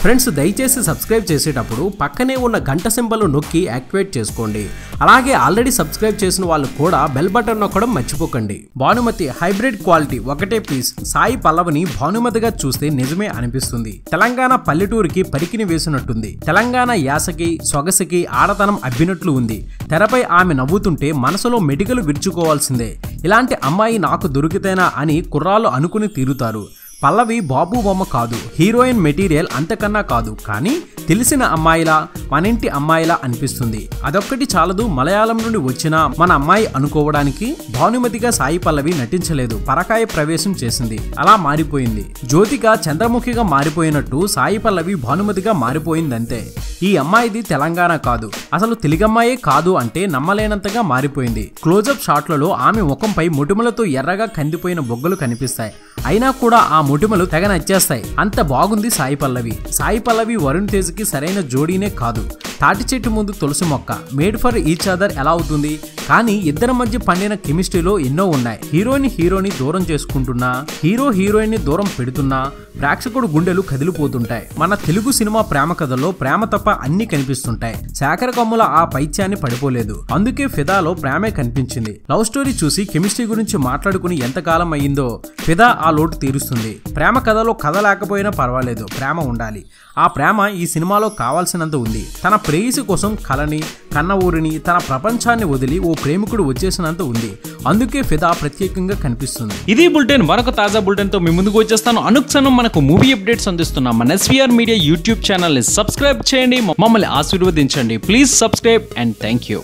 Friends దయచేసి subscribe చేసేటప్పుడు పక్కనే ఉన్న గంట సింబల్ నొక్కి యాక్టివేట్ చేసుకోండి. అలాగే ఆల్రెడీ సబ్స్క్రైబ్ చేసిన వాళ్ళు కూడా బెల్ బటన్ నొక్కడం మర్చిపోకండి. భానుమతి హైబ్రిడ్ క్వాలిటీ ఒకటే పీస్ సాయి పల్లవిని భానుమతిగా చూస్తే నిజమే అనిపిస్తుంది. తెలంగాణ పల్లెటూరికి పరికిని వేసినట్టుంది. తెలంగాణ యాసకి సొగసికి ఆడతనం అబ్బినట్లు ఉంది. తెరపై ఆమె నవ్వుతుంటే మనసులో మెడికలు విరుచుకోవాల్సిందే. ఇలాంటి అమ్మాయి నాకు దొరికితేనా అని కుర్రాళ్ళు అనుకుని తీరుతారు. పల్లవి బాబు బొమ్మ కాదు హీరోయిన్ మెటీరియల్ అంతకన్నా కాదు కానీ తెలిసిన అమ్మాయిలా మన ఇంటి అమ్మాయిలా అనిపిస్తుంది. అదొక్కటి చాలదు మలయాళం నుండి వచ్చిన మన అమ్మాయి అనుకోవడానికి భానుమతిగా సాయి పల్లవి నటించలేదు పరకాయ ప్రవేశం చేసింది అలా మారిపోయింది. జ్యోతిక చంద్రముఖిగా మారిపోయినట్టు సాయి పల్లవి భానుమతిగా మారిపోయిందంతే. ఈ అమ్మాయిది తెలంగాణ కాదు అసలు తెలుగమ్మాయే కాదు అంటే నమ్మలేనంతగా మారిపోయింది. క్లోజప్ షాట్లలో ఆమె ముఖంపై ముటుములతో ఎర్రగా కందిపోయిన బొగ్గలు కనిపిస్తాయి అయినా కూడా ఆ ముటిమలు తెగ నచ్చేస్తాయి. అంత బాగుంది సాయి పల్లవి. సాయి పల్లవి వరుణ్ తేజ్కి సరైన జోడీనే కాదు. తాటి చెట్టు ముందు తులసి మొక్క మేడ్ ఫర్ ఈచ్ అదర్ ఎలా అవుతుంది? కానీ ఇద్దరి మధ్య పండిన కెమిస్ట్రీలో ఎన్నో ఉన్నాయి. హీరోయిన్ హీరోని దూరం చేసుకుంటున్నా హీరో హీరోయిన్ని దూరం పెడుతున్నా ప్రేక్షకుడు గుండెలు కదిలిపోతుంటాయి. మన తెలుగు సినిమా ప్రేమ కథలో ప్రేమ తప్ప అన్ని కనిపిస్తుంటాయి. శాఖర కమ్ముల ఆ పైత్యాన్ని పడిపోలేదు. అందుకే ఫిదాలో ప్రేమే కనిపించింది. లవ్ స్టోరీ చూసి కెమిస్ట్రీ గురించి మాట్లాడుకుని ఎంతకాలం అయ్యిందో ఫిదా ఆ లోటు తీరుస్తుంది. ప్రేమ కథలో కథ లేకపోయినా పర్వాలేదు ప్రేమ ఉండాలి. ఆ ప్రేమ ఈ సినిమాలో కావాల్సినంత ఉంది. తన ప్రేయసి కోసం కలని కన్న ఊరిని తన ప్రపంచాన్ని వదిలి ఓ ప్రేమికుడు వచ్చేసినంత ఉంది. అందుకే ఫిదా ప్రత్యేకంగా కనిపిస్తుంది. ఇది బులెటిన్ మరొక తాజా బులెటిన్తో మీ ముందుకు వచ్చేస్తాను. అనుక్షణం మనకు మూవీ అప్డేట్స్ అందిస్తున్నాం. మన ఎస్వీఆర్ మీడియా యూట్యూబ్ ఛానల్ని సబ్స్క్రైబ్ చేయండి. మమ్మల్ని ఆశీర్వదించండి. Please subscribe and thank you.